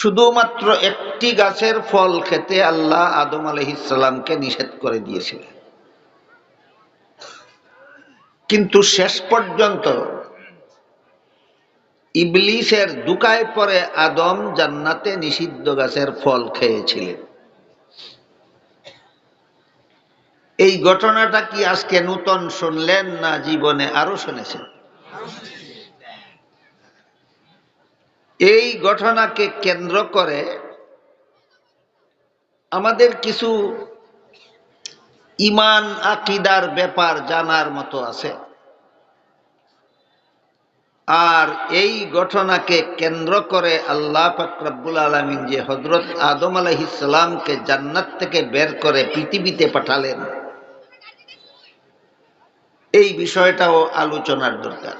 শুধুমাত্র একটি গাছের ফল খেতে আল্লাহ আদম আলহিসাল্লামকে নিষেধ করে দিয়েছিলেন। কিন্তু শেষ পর্যন্ত ইবলিসের দুকায় পরে আদম জান্নাতে নিষিদ্ধ গাছের ফল খেয়েছিলেন। এই ঘটনাটা কি আজকে নূতন শুনলেন না জীবনে আরও শুনেছেন? এই ঘটনাকে কেন্দ্র করে আমাদের কিছু ইমান আকিদার ব্যাপার জানার মতো আছে। আর এই ঘটনাকে কেন্দ্র করে আল্লাহ ফাকরাবুল আলমিন যে হজরত আদম আলহিসামকে জান্নাত থেকে বের করে পৃথিবীতে পাঠালেন, এই বিষয়টাও আলোচনার দরকার।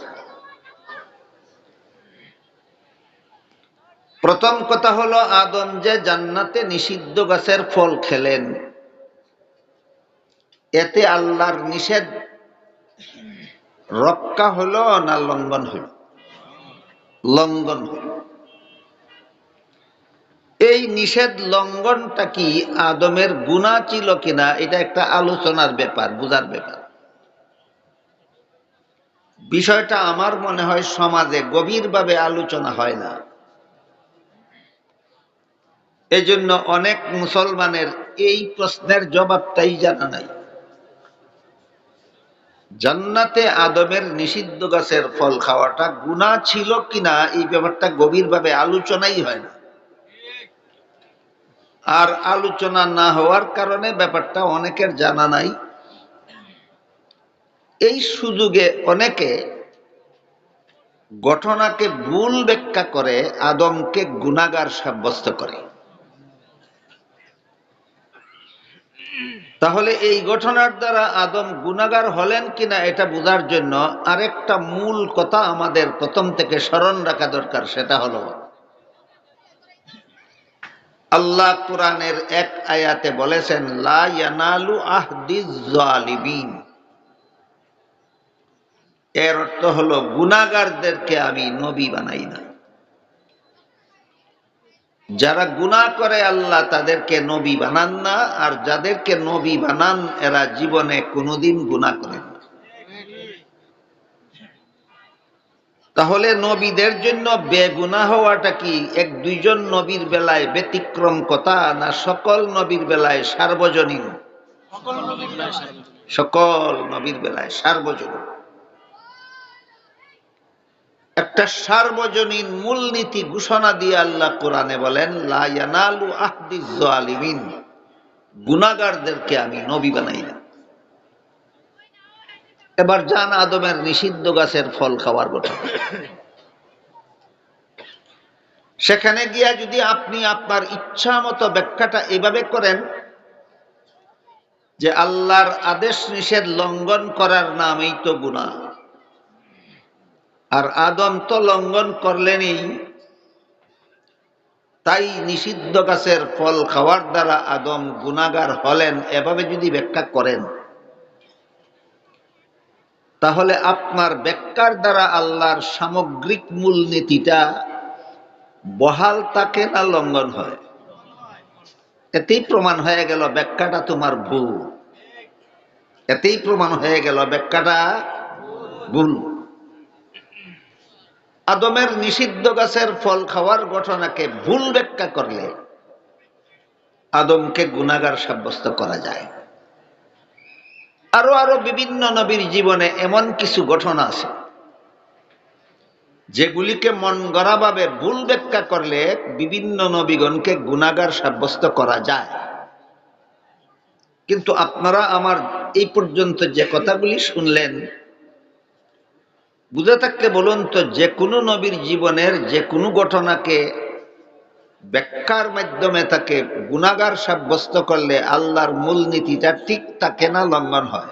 প্রথম কথা হলো আদম যে জান্নাতে নিষিদ্ধ গাছের ফল খেলেন। এতে আল্লাহর নিষেধ। রক্ষা হলো না লঙ্ঘন হইল লঙ্ঘন হইল এই নিষেধ লঙ্ঘনটা কি? আদমের গুণা ছিল কিনা? এটা একটা আলোচনার ব্যাপার, বুঝার ব্যাপার। বিষয়টা আমার মনে হয় সমাজে গভীরভাবে আলোচনা হয় না। এজন্য অনেক মুসলমানের এই প্রশ্নের জবাবটাই জানা নাই। জান্নাতে আদমের নিষিদ্ধ গাছের ফল খাওয়াটা গুণা ছিল কিনা এই ব্যাপারটা গভীরভাবে আলোচনাই হয় না। আর আলোচনা না হওয়ার কারণে ব্যাপারটা অনেকের জানা নাই। এই সুযোগে অনেকে ঘটনাকে ভুল ব্যাখ্যা করে আদমকে গুণাগার সাব্যস্ত করে। তাহলে এই ঘটনার দ্বারা আদম গুণাগার হলেন কিনা এটা বোঝার জন্য আরেকটা মূল কথা আমাদের প্রথম থেকে স্মরণ রাখা দরকার, সেটা হলো আল্লাহ কোরআনের এক আয়াতে বলেছেন, লা ইয়ানালু আহদিজ জালিমিন। এর অর্থ হলো গুণাগারদেরকে আমি নবী বানাই না। যারা গুণা করে, আল্লাহ তাদেরকে নবী বানান না, আর যাদেরকে নবী বানান, এরা জীবনে কোনোদিন গুণা করেন তাহলে নবীদের জন্য বেগুনা হওয়াটা কি? এক দুইজন নবীর বেলায় ব্যতিক্রম কথা না সকল নবীর বেলায় সার্বজনীন। সকল নবীর বেলায় সার্বজনীন। একটা সার্বজনীন মূলনীতি ঘোষণা দিয়ে আল্লাহ কোরআনে বলেন লায়ানালু আহদিমিন গুনাগারদেরকে আমি নবী বানাই না। এবার জান আদমের নিষিদ্ধ গাছের ফল খাওয়ার কথা। সেখানে গিয়া যদি আপনি আপনার ইচ্ছা মতো ব্যাখ্যাটা এভাবে করেন, যে আল্লাহর আদেশ নিষেধ লঙ্ঘন করার নামেই তো গুণা আর আদম তো লঙ্ঘন করলেনই। তাই নিষিদ্ধ গাছের ফল খাওয়ার দ্বারা আদম গুণাগার হলেন, এভাবে যদি ব্যাখ্যা করেন। তাহলে আপনার ব্যাখ্যার দ্বারা আল্লাহর সামগ্রিক মূলনীতিটা বহাল তাকে না লঙ্ঘন হয়? এতেই প্রমাণ হয়ে গেল ব্যাখ্যাটা তোমার ভুল। এতেই প্রমাণ হয়ে গেল ব্যাখ্যাটা ভুল। আদমের নিষিদ্ধ গাছের ফল খাওয়ার ঘটনাকে ভুল ব্যাখ্যা করলে আদমকে গুণাগার সাব্যস্ত করা যায়। আরও আরও বিভিন্ন নবীর জীবনে এমন কিছু ঘটনা আছে, যেগুলিকে মন গড়াভাবে ভুল ব্যাখ্যা করলে বিভিন্ন নবীগণকে গুণাগার সাব্যস্ত করা যায়। কিন্তু আপনারা আমার এই পর্যন্ত যে কথাগুলি শুনলেন বুঝে থাকতে বলুন তো, যে কোনো নবীর জীবনের যে কোনো ঘটনাকে ব্যাখ্যার মাধ্যমে তাকে গুণাগার সাব্যস্ত করলে আল্লাহর মূলনীতিটা ঠিক তাকে না লঙ্ঘন হয়?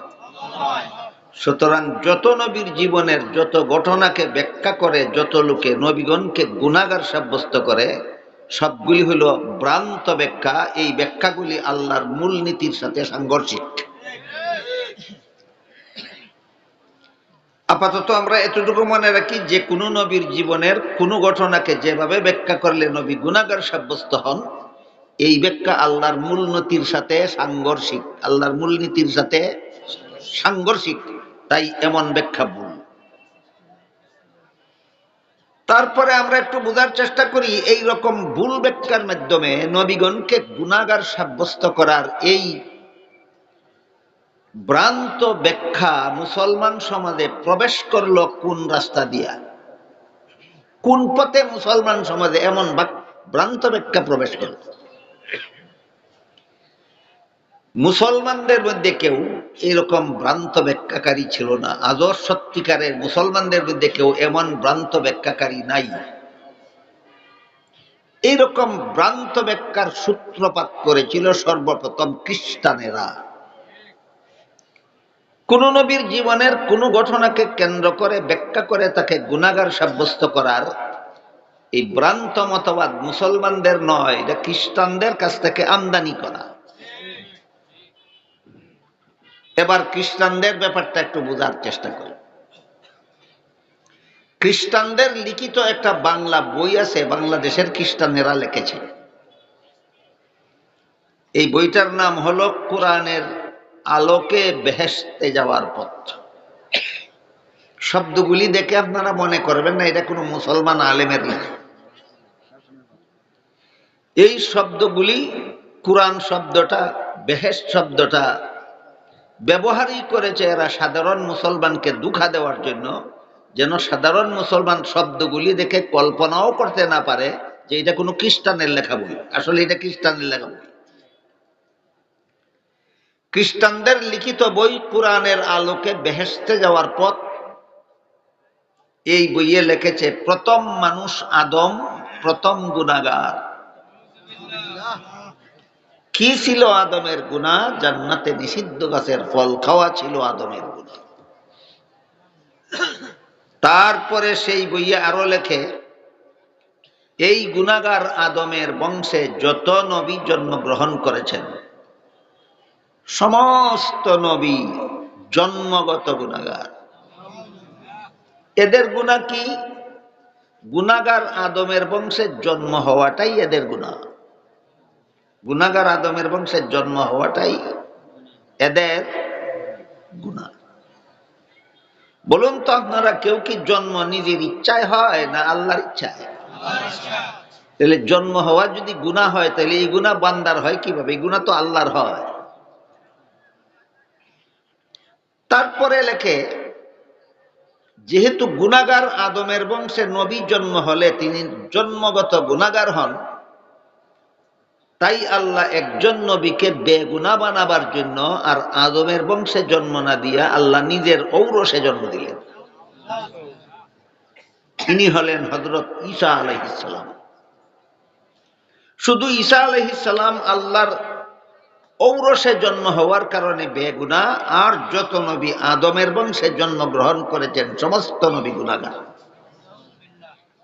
সুতরাং যত নবীর জীবনের যত ঘটনাকে ব্যাখ্যা করে, যত লোকে নবীগণকে গুণাগার সাব্যস্ত করে, সবগুলি হলো ভ্রান্ত ব্যাখ্যা। এই ব্যাখ্যাগুলি আল্লাহর মূলনীতির সাথে সাংঘর্ষিক। আপাতত আমরা এতটুকু মনে রাখি, যে কোনো নবীর জীবনের কোনো ঘটনাকে যেভাবে ব্যাখ্যা করলে নবী গুণাগার সাব্যস্ত হন, এই ব্যাখ্যা আল্লাহর মূলনীতির সাথে সাংঘর্ষিক, আল্লাহর মূলনীতির সাথে সাংঘর্ষিক, তাই এমন ব্যাখ্যা ভুল। তারপরে আমরা একটু বোঝার চেষ্টা করি এই রকম ভুল ব্যাখ্যার মাধ্যমে নবীগণকে গুণাগার সাব্যস্ত করার এই ভ্রান্ত ব্যাখ্যা মুসলমান সমাজে প্রবেশ করল কোন রাস্তা দিয়া? কোন পথে মুসলমান সমাজে এমন ভ্রান্ত ব্যাখ্যা প্রবেশ করল? মুসলমানদের মধ্যে কেউ এরকম ভ্রান্ত ব্যাখ্যাকারী ছিল না। আজও সত্যিকারের মুসলমানদের মধ্যে কেউ এমন ভ্রান্ত ব্যাখ্যাকারী নাই। এইরকম ভ্রান্ত ব্যাখ্যার সূত্রপাত করেছিল সর্বপ্রথম খ্রিস্টানেরা। কোন নবীর জীবনের কোন ঘটনাকে কেন্দ্র করে, ব্যাখ্যা করে তাকে গুণাগার সাব্যস্ত করার এই ভ্রান্ত মতবাদ মুসলমানদের নয়, এটা খ্রিস্টানদের কাছ থেকে আমদানি করা। এবার খ্রিস্টানদের ব্যাপারটা একটু বোঝার চেষ্টা করি। খ্রিস্টানদের লিখিত একটা বাংলা বই আছে, বাংলাদেশের খ্রিস্টানেরা লিখেছে। এই বইটার নাম হলো কোরআনের আলোকে বেহেশতে যাওয়ার পথ। শব্দগুলি দেখে আপনারা মনে করবেন না, এটা কোনো মুসলমান আলেমের লেখা। এই শব্দগুলি কোরআন শব্দটা বেহেশ শব্দটা ব্যবহারই করেছে এরা সাধারণ মুসলমানকে দুঃখা দেওয়ার জন্য, যেন সাধারণ মুসলমান শব্দগুলি দেখে কল্পনাও করতে না পারে যে এটা কোনো খ্রিস্টানের লেখা বই। আসলে এটা খ্রিস্টানের লেখা বই। খ্রিস্টানদের লিখিত বই কোরআনের আলোকে বেহেস্তে যাওয়ার পথ। এই বইয়ে লিখেছে, প্রথম মানুষ আদম, প্রথম গুণাগার। কি ছিল আদমের গুণা? জান্নাতে নিষিদ্ধ গাছের ফল খাওয়া ছিল আদমের গুণা। তারপরে সেই বইয়ে আরও লেখে, এই গুণাগার আদমের বংশে যত নবী জন্মগ্রহণ করেছেন সমস্ত নবী জন্মগত গুণাগার। এদের গুণা কি? গুণাগার আদমের বংশে জন্ম হওয়াটাই এদের গুণা। গুণাগার আদমের বংশের জন্ম হওয়াটাই এদের গুণা। বলুন তো, আপনারা কেউ কি জন্ম নিজের ইচ্ছায় হয় না আল্লাহর ইচ্ছায়? তাহলে জন্ম হওয়া যদি গুণা হয়, তাহলে এই গুণা বান্দার হয় কীভাবে? এই গুণা তো আল্লাহর হয়। তারপরে লেখে, যেহেতু গুণাগার আদমের বংশে নবী জন্ম হলে তিনি জন্মগত গুণাগার হন, তাই আল্লাহ একজন নবীকে বেগুনা বানাবার জন্য আর আদমের বংশে জন্ম না দিয়া আল্লাহ নিজের ঔরসে জন্ম দিলেন। তিনি হলেন হজরত ঈসা আলহিসাম শুধু ঈসা আলহিসাম আল্লাহর ঔরসে জন্ম হওয়ার কারণে বেগুনা আর যত নবী আদমের বংশে জন্মগ্রহণ করেছেন, সমস্ত নবী গুণাগার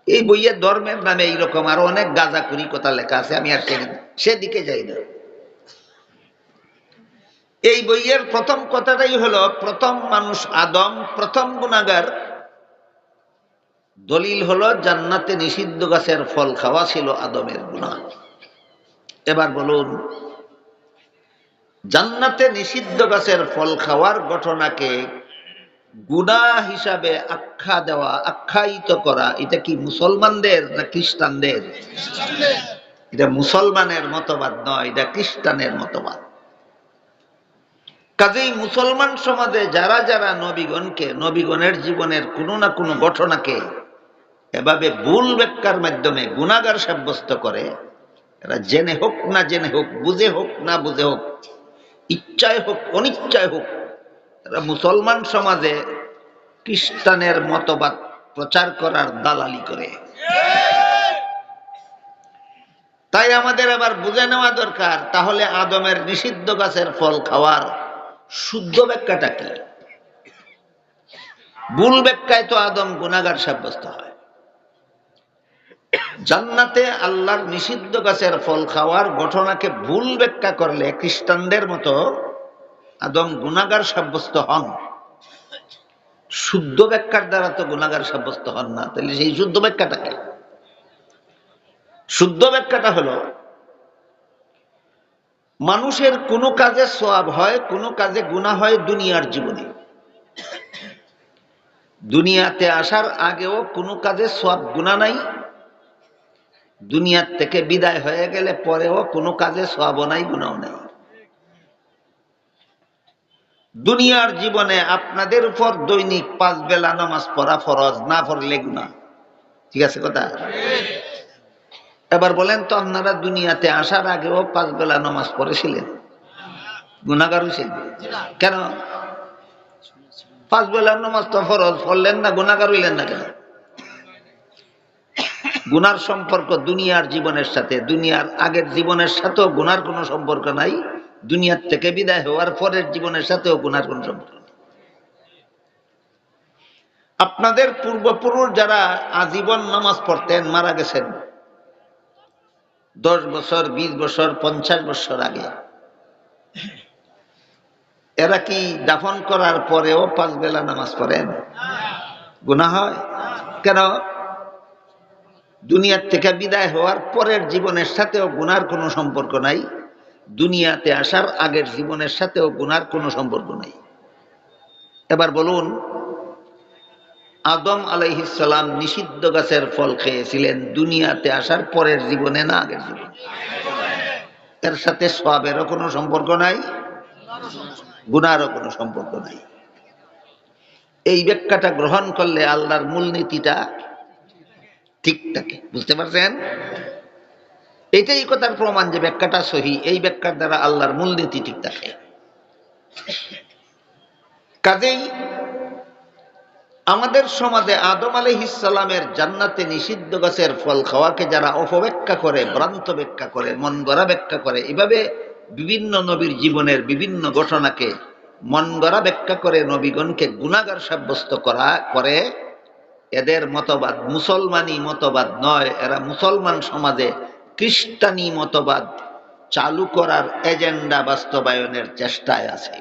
এই বইয়ে ধর্মের নামে এইরকম আরও অনেক গাঁজাকুরি কথা লেখা আছে, আমি আর সেদিকে যাই না। এই বইয়ের প্রথম কথাটাই হলো, প্রথম মানুষ আদম, প্রথম গুণাগার দলিল হলো, জান্নাতে নিষিদ্ধ গাছের ফল খাওয়া ছিল আদমের গুণা এবার বলুন জান্নাতে নিষিদ্ধ গাছের ফল খাওয়ার ঘটনাকে গুণা হিসাবে আখ্যা দেওয়া, আখ্যায়িত করা, এটা কি মুসলমানদের না খ্রিস্টানদের? এটা মুসলমানের মতবাদ নয়, এটা খ্রিস্টানের মতবাদ। কাজেই মুসলমান সমাজে যারা যারা নবীগণকে, নবীগণের জীবনের কোনো না কোনো ঘটনাকে এভাবে ভুল ব্যাখ্যার মাধ্যমে গুণাগার সাব্যস্ত করে, এরা জেনে হোক না জেনে হোক, বুঝে হোক না বুঝে হোক ইচ্ছায় হোক অনিচ্ছায় হোক এরা মুসলমান সমাজে খ্রিস্টানের মতবাদ প্রচার করার দালালি করে। তাই আমাদের আবার বুঝে নেওয়া দরকার, তাহলে আদমের নিষিদ্ধ গাছের ফল খাওয়ার শুদ্ধ ব্যাখ্যাটা কি? ভুল ব্যাখ্যায় তো আদম গুণাগার সাব্যস্ত হয়। জান্নাতে আল্লাহর নিষিদ্ধ গাছের ফল খাওয়ার ঘটনাকে ভুল ব্যাখ্যা করলে খ্রিস্টানদের মতো আদম গুণাগার সাব্যস্ত হন। শুদ্ধ ব্যাখ্যার দ্বারা তো গুণাগার সাব্যস্ত হন না, তাহলে সেই শুদ্ধ ব্যাখ্যাটাকে শুদ্ধ ব্যাখ্যাটা হলো, মানুষের কোনো কাজে সোয়াব হয়, কোনো কাজে গুণা হয় দুনিয়ার জীবনে। দুনিয়াতে আসার আগেও কোনো কাজে সোয়াব গুণা নাই দুনিয়ার থেকে বিদায় হয়ে গেলে পরেও কোনো কাজে সোয়াবও নাই গুণাও নাই। দুনিয়ার জীবনে আপনাদের উপর দৈনিক পাঁচ বেলা নামাজ পড়া ফরজ, না পড়লে গুণা ঠিক আছে কথা? এবার বলেন তো, আপনারা দুনিয়াতে আসার আগেও পাঁচ বেলা নামাজ পড়েছিলেন? গুণাগার হয়েছেন? কেন? পাঁচ বেলা নামাজ তো ফরজ, পড়লেন না গুণাগার হইলেন না কেন? গুনার সম্পর্ক দুনিয়ার জীবনের সাথে, দুনিয়ার আগের জীবনের সাথেও গুনার কোনো সম্পর্ক নাই, দুনিয়ার থেকে বিদায় হওয়ার পরের জীবনের সাথেও গুনার কোনো সম্পর্ক আপনাদের পূর্বপুরুষ যারা আজীবন নামাজ পড়তেন, মারা গেছেন। দশ বছর, বিশ বছর, পঞ্চাশ বছর আগে। এরা কি দাফন করার পরেও পাঁচ বেলা নামাজ পড়েন? গুণা হয়? কেন? দুনিয়ার থেকে বিদায় হওয়ার পরের জীবনের সাথেও গুনার কোনো সম্পর্ক নাই, দুনিয়াতে আসার আগের জীবনের সাথেও গুনার কোনো সম্পর্ক নাই। এবার বলুন, আদম আলাইহিসাল্লাম নিষিদ্ধ গাছের ফল খেয়েছিলেন দুনিয়াতে আসার পরের জীবনে না আগের জীবনে? এর সাথে সবেরও কোনো সম্পর্ক নাই, গুনারও কোনো সম্পর্ক নাই। এই ব্যাখ্যাটা গ্রহণ করলে আল্লাহর মূলনীতিটা ঠিক থাকে বুঝতে পারছেন? এটাই কথার প্রমাণ যে ব্যাখ্যাটা সহি, এই ব্যাখ্যার দ্বারা আল্লাহর মূলনীতি ঠিক থাকে কাজেই আমাদের সমাজে আদম আলহিসাল্লামের জান্নাতে নিষিদ্ধ গাছের ফল খাওয়াকে যারা অপব্যাখ্যা করে, ভ্রান্ত ব্যাখ্যা করে মন গড়া ব্যাখ্যা করে, এভাবে বিভিন্ন নবীর জীবনের বিভিন্ন ঘটনাকে মন গড়া ব্যাখ্যা করে নবীগণকে গুণাগার সাব্যস্ত করা, করে এদের মতবাদ মুসলমানি মতবাদ নয়, এরা মুসলমান সমাজে খ্রিস্টানি মতবাদ চালু করার এজেন্ডা বাস্তবায়নের চেষ্টায় আছে।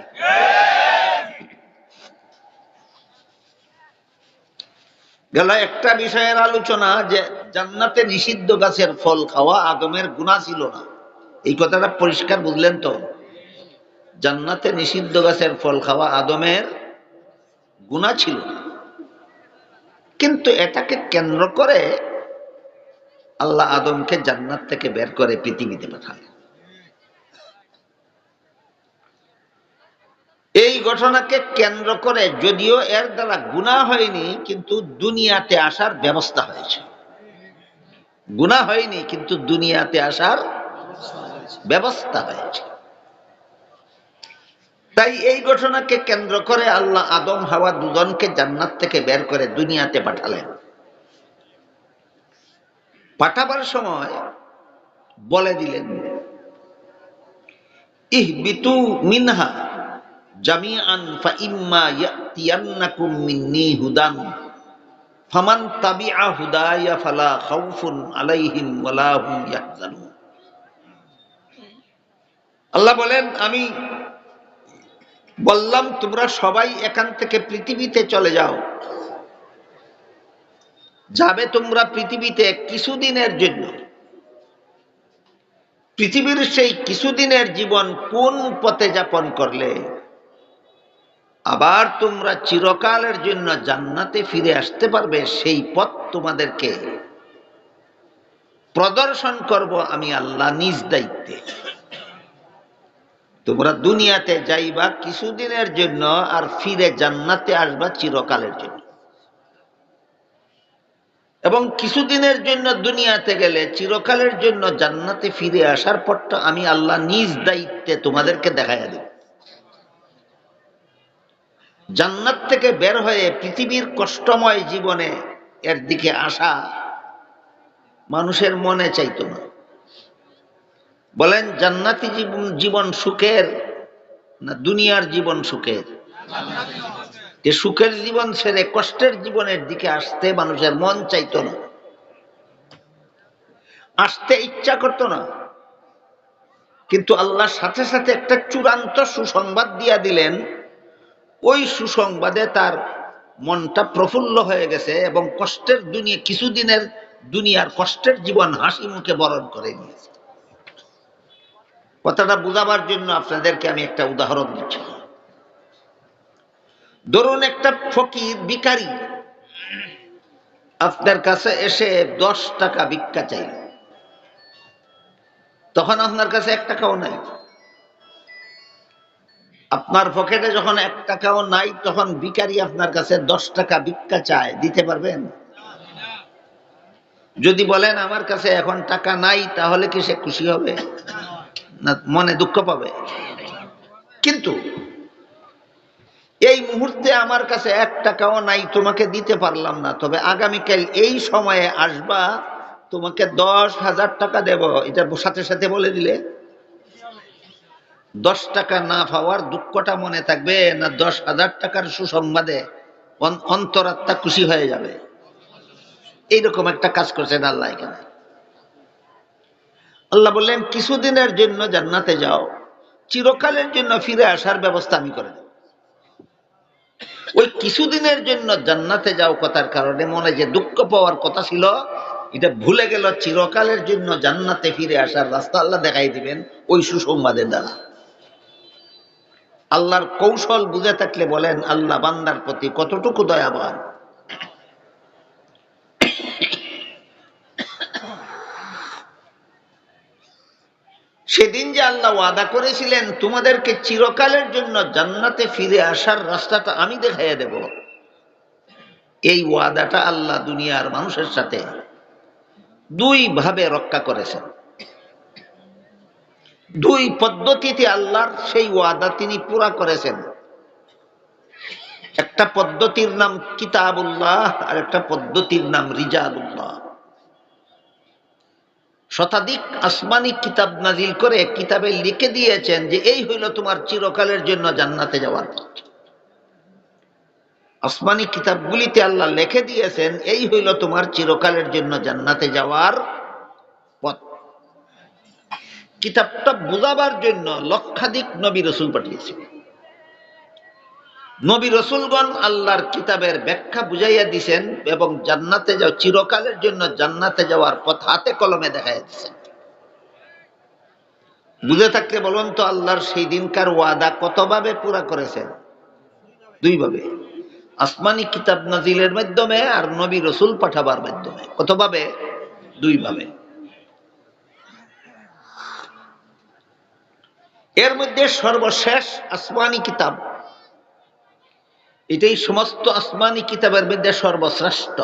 গেল একটা বিষয়ের আলোচনা যে জান্নাতে নিষিদ্ধ গাছের ফল খাওয়া আদমের গুণা ছিল না। এই কথাটা পরিষ্কার বুঝলেন তো? জান্নাতে নিষিদ্ধ গাছের ফল খাওয়া আদমের গুণা ছিল না। কিন্তু এটাকে কেন্দ্র করে আল্লাহ আদমকে জান্নাত থেকে বের করে পৃথিবীতে পাঠালেন এই ঘটনাকে কেন্দ্র করে যদিও এর দ্বারা গুণা হয়নি, কিন্তু দুনিয়াতে আসার ব্যবস্থা হয়েছে। গুণা হয়নি, কিন্তু দুনিয়াতে আসার ব্যবস্থা হয়েছে। তাই এই ঘটনাকে কেন্দ্র করে আল্লাহ আদম, হাওয়া দুজনকে জান্নাত থেকে বের করে দুনিয়াতে পাঠালেন। পাঠাবার সময় বলে দিলেন ইহ বিতু মিনহা জামিআন ফাইম্মা ইয়াতিয়ান্নাকুম মিন্নি হুদান, ফামান তাবিআ হুদায়া ফালা খাউফুন আলাইহিম ওয়ালা হুম ইয়াহজানুন। আল্লাহ বলেন, আমি বললাম, তোমরা সবাই এখান থেকে পৃথিবীতে চলে যাও। যাবে তোমরা পৃথিবীতে কিছুদিনের জন্য। পৃথিবীর সেই কিছুদিনের জীবন কোন পথে যাপন করলে? আবার তোমরা চিরকালের জন্য জান্নাতে ফিরে আসতে পারবে, সেই পথ তোমাদেরকে প্রদর্শন করব আমি আল্লাহ নিজ দায়িত্বে। তোমরা দুনিয়াতে যাইবা কিছুদিনের জন্য আর ফিরে জান্নাতে আসবা চিরকালের জন্য। এবং কিছুদিনের জন্য দুনিয়াতে গেলে চিরকালের জন্য জান্নাতে ফিরে আসার পরটা আমি আল্লাহ নিজ দায়িত্বে তোমাদেরকে দেখাইয়া দেব। জান্নাত থেকে বের হয়ে পৃথিবীর কষ্টময় জীবনে এর দিকে আসা মানুষের মনে চাইতো না। বলেন, জান্নাতি জীবন সুখের না দুনিয়ার জীবন সুখের? যে সুখের জীবন ছেড়ে কষ্টের জীবনের দিকে আসতে মানুষের মন চাইতো না। আসতে ইচ্ছা করতো না। কিন্তু আল্লাহ সাথে সাথে একটা চূড়ান্ত সুসংবাদ দিয়া দিলেন। ওই সুসংবাদে তার মনটা প্রফুল্ল হয়ে গেছে এবং কষ্টের দুনিয়া, কিছুদিনের দুনিয়ার কষ্টের জীবন হাসি মুখে বরণ করে নিয়েছে। কথাটা বোঝাবার জন্য আপনাদেরকে আমি একটা উদাহরণ দিচ্ছি। ধরুন একটা ফকির, ভিখারি, আপনার কাছে এসে দশ টাকা ভিক্ষা চাইল। তখন আপনার কাছে এক টাকাও নাই। আপনার পকেটে যখন এক টাকাও নাই, তখন ভিখারি আপনার কাছে দশ টাকা ভিক্ষা চায়। দিতে পারবেন? যদি বলেন, আমার কাছে এখন টাকা নাই, তাহলে কি সে খুশি হবে? না, মনে দুঃখ পাবে। কিন্তু এই মুহূর্তে আমার কাছে এক টাকাও নাই, তোমাকে দিতে পারলাম না। তবে আগামীকাল এই সময়ে আসবা, তোমাকে দশ হাজার টাকা দেব। এটা সাথে সাথে বলে দিলে। দশ টাকা না পাওয়ার দুঃখটা মনে থাকবে না, দশ হাজার টাকার সুসংবাদে অন- অন্তরাত্মা খুশি হয়ে যাবে। এইরকম একটা কাজ করছেন আল্লাহ এখানে। আল্লাহ বললেন, কিছুদিনের জন্য জান্নাতে যাও। চিরকালের জন্য ফিরে আসার ব্যবস্থা আমি করে দেব। ওই কিছুদিনের জন্য জান্নাতে যাও কথার কারণে মনে যে দুঃখ পাওয়ার কথা ছিল, এটা ভুলে গেল, চিরকালের জন্য জান্নাতে ফিরে আসার রাস্তা আল্লাহ দেখাই দিবেন ওই সুসংবাদের দ্বারা। আল্লাহর কৌশল বুঝে থাকলে বলেন, আল্লাহ বান্দার প্রতি কতটুকু দয়াবান। সেদিন যে আল্লাহ ওয়াদা করেছিলেন, তোমাদেরকে চিরকালের জন্য জান্নাতে ফিরে আসার রাস্তাটা আমি দেখাইয়া দেব। এই ওয়াদাটা আল্লাহ দুনিয়ার মানুষের সাথে দুই ভাবে রক্ষা করেছেন। দুই পদ্ধতিতে আল্লাহর সেই ওয়াদা তিনি পুরা করেছেন। একটা পদ্ধতির নাম কিতাবুল্লাহ, আর একটা পদ্ধতির নাম রিজালুল্লাহ। শতাধিক আসমানি কিতাব নাজিল করে কিতাবে লিখে দিয়েছেন যে এই হইল তোমার চিরকালের জন্য জান্নাতে যাওয়ার পথ। আসমানি কিতাবগুলিতে আল্লাহ লিখে দিয়েছেন, এই হইল তোমার চিরকালের জন্য জান্নাতে যাওয়ার পথ। কিতাবটা বোঝাবার জন্য লক্ষাধিক নবী রসুল পাঠিয়েছে নবী রসুলগণ আল্লাহর কিতাবের ব্যাখ্যা বুঝাইয়া দিছেন এবং জান্নাতে যাও, চিরকালের জন্য জান্নাতে যাওয়ার পথ হাতে কলমে দেখাইয়া দিছেন। বুঝে থাকলে বলুন তো, আল্লাহর সেই দিনকার ওয়াদা কতভাবে পুরা করেছেন? দুইভাবে। আসমানি কিতাব নাজিলের মাধ্যমে আর নবী রসুল পাঠাবার মাধ্যমে। কতভাবে? দুইভাবে। এর মধ্যে সর্বশেষ আসমানি কিতাব এটাই সমস্ত আসমানি কিতাবের মধ্যে সর্বশ্রেষ্ঠ।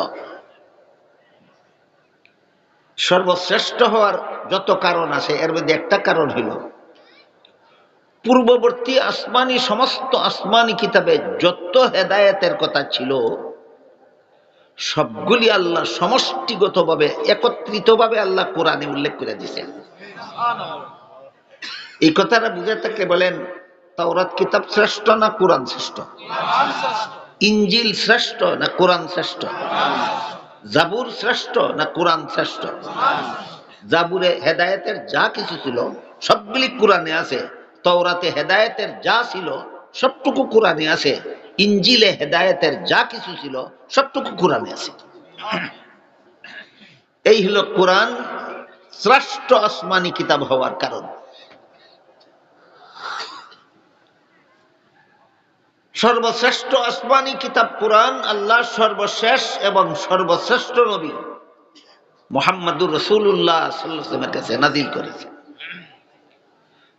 সর্বশ্রেষ্ঠ হওয়ার যত কারণ আছে, এর মধ্যে একটা কারণ হইল পূর্ববর্তী আসমানি, সমস্ত আসমানি কিতাবে যত হেদায়েতের কথা ছিল, সবগুলি আল্লাহ সমষ্টিগতভাবে, একত্রিতভাবে আল্লাহ কোরআনে উল্লেখ করে দিয়েছেন। এই কথাটা বুঝে থাকলে বলেন তাওরাত কিতাব শ্রেষ্ঠ না কোরআন শ্রেষ্ঠ? ইঞ্জিল শ্রেষ্ঠ না কোরআন শ্রেষ্ঠ? জাবুর শ্রেষ্ঠ না কোরআন শ্রেষ্ঠ? জাবুরে হেদায়েতের যা কিছু ছিল, সবগুলি কোরআনে আছে। তওরাতে হেদায়েতের যা ছিল, সবটুকু কোরআনে আছে। ইঞ্জিলে হেদায়েতের যা কিছু ছিল, সবটুকু কোরআনে আছে। এই হলো কোরআন শ্রেষ্ঠ আসমানি কিতাব হওয়ার কারণ। সর্বশ্রেষ্ঠ আসমানি কিতাব কোরআন আল্লাহ সর্বশেষ এবং সর্বশ্রেষ্ঠ নবী মোহাম্মদুর রসুল্লাহ সাল্লামের কাছে নাজিল করেছে।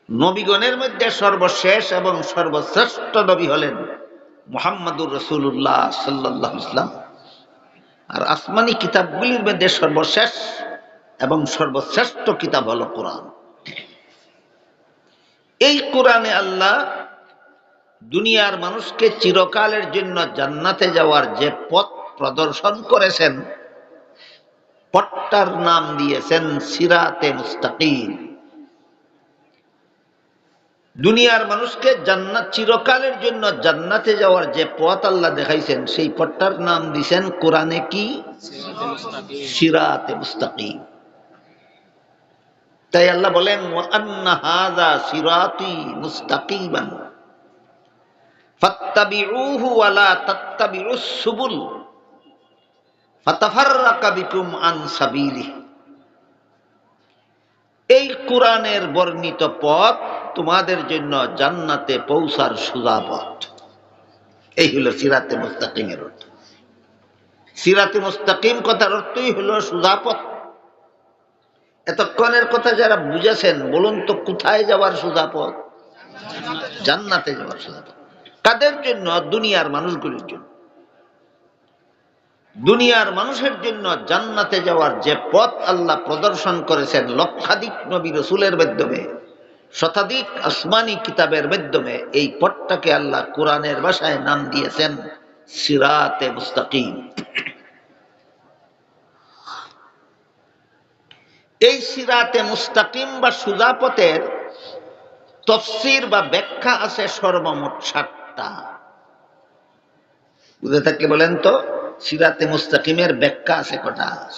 নবীগণের মধ্যে সর্বশেষ এবং সর্বশ্রেষ্ঠ নবী হলেন মোহাম্মদুর রসুল্লাহ সাল্লাহ ইসলাম আর আসমানি কিতাবগুলির মধ্যে সর্বশেষ এবং সর্বশ্রেষ্ঠ কিতাব হল কোরআন। এই কোরআনে আল্লাহ দুনিয়ার মানুষকে চিরকালের জন্য জান্নাতে যাওয়ার যে পথ প্রদর্শন করেছেন পথটার নাম দিয়েছেন সিরাতে মুস্তাকিম। দুনিয়ার মানুষকে জান্নাত চিরকালের জন্য জান্নাতে যাওয়ার যে পথ আল্লাহ দেখাইছেন সেই পথটার নাম দিয়েছেন কোরআনে কি? সিরাতে মুস্তাকিম। তাই আল্লাহ বলেন হাযা মুস্তাকিমান। ফাত্তাবিউহু ওয়ালা তাত্তাবিউস সুবুল। এই কোরআনের বর্ণিত পথ তোমাদের জন্য জান্নাতে পৌঁছার সুজা পথ এই হলো সিরাতে মুস্তাকিমের অর্থ। সিরাতে মুস্তাকিম কথার অর্থই হলো সুজা পথ এতক্ষণের কথা যারা বুঝেছেন, বলুন তো কোথায় যাওয়ার সুজা পথ জান্নাতে যাওয়ার সুজা পথ কাদের জন্য, দুনিয়ার মানুষগুলির জন্য। দুনিয়ার মানুষের জন্য জান্নাতে যাওয়ার যে পথ আল্লাহ প্রদর্শন করেছেন লক্ষাধিক নবী রসুলের মাধ্যমে, শতাধিক আসমানি কিতাবের মাধ্যমে, এই পথটাকে আল্লাহ কোরআনের ভাষায় নাম দিয়েছেন সিরাতে মুস্তাকিম। এই সিরাতে মুস্তাকিম বা সুজা পথের তফসির বা ব্যাখ্যা আছে সর্বমোট ষাটটা বুঝে থাকলে বলেন তো, সিরাতে মুস্তাকিমের ব্যাখ্যা আছে কটা?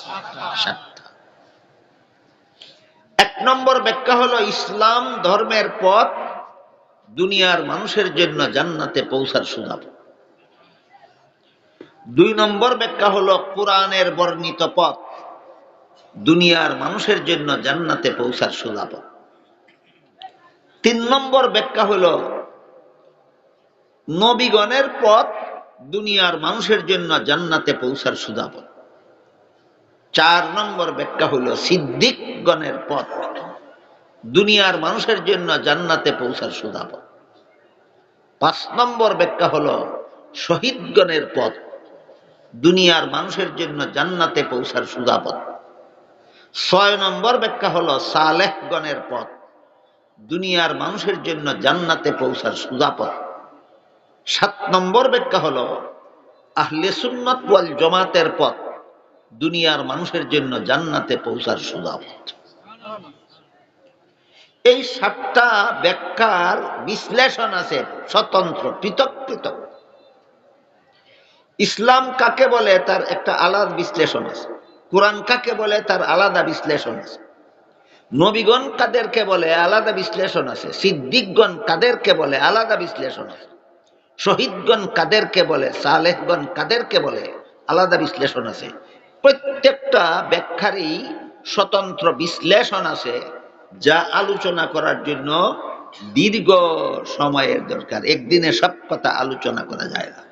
এক নম্বর ব্যাখ্যা হলো, ইসলাম ধর্মের পথ দুনিয়ার মানুষের জন্য জান্নাতে পৌঁছার সুযোগ। দুই নম্বর ব্যাখ্যা হলো, কোরআনের বর্ণিত পথ দুনিয়ার মানুষের জন্য জান্নাতে পৌঁছার সুযোগ। তিন নম্বর ব্যাখ্যা হলো নবীগণের পথ দুনিয়ার মানুষের জন্য জান্নাতে পৌঁছার সুদাপ চার নম্বর ব্যাখ্যা হলো সিদ্দিকগণের পথ দুনিয়ার মানুষের জন্য জান্নাতে পৌঁছার সুদাপ পাঁচ নম্বর ব্যাখ্যা হলো শহীদগণের পথ দুনিয়ার মানুষের জন্য জান্নাতে পৌঁছার সুদাপথ ছয় নম্বর ব্যাখ্যা হলো সালেহগণের পথ দুনিয়ার মানুষের জন্য জান্নাতে পৌঁছার সুদাপথ সাত নম্বর ব্যাখ্যা হলো, আহলে সুন্নত ওয়াল জমাতের পথ দুনিয়ার মানুষের জন্য জান্নাতে পৌঁছার সুদাপথ এই সাতটা ব্যাখ্যার বিশ্লেষণ আছে স্বতন্ত্র, পৃথক পৃথক। ইসলাম কাকে বলে তার একটা আলাদা বিশ্লেষণ আছে। কোরআন কাকে বলে তার আলাদা বিশ্লেষণ আছে। নবীগণ কাদেরকে বলে আলাদা বিশ্লেষণ আছে। সিদ্দিকগণ কাদেরকে বলে আলাদা বিশ্লেষণ আছে। শহীদগণ কাদেরকে বলে, সালেহগণ কাদেরকে বলে, আলাদা বিশ্লেষণ আছে। প্রত্যেকটা ব্যাখ্যারই স্বতন্ত্র বিশ্লেষণ আছে যা আলোচনা করার জন্য দীর্ঘ সময়ের দরকার। একদিনে সব কথা আলোচনা করা যায় না।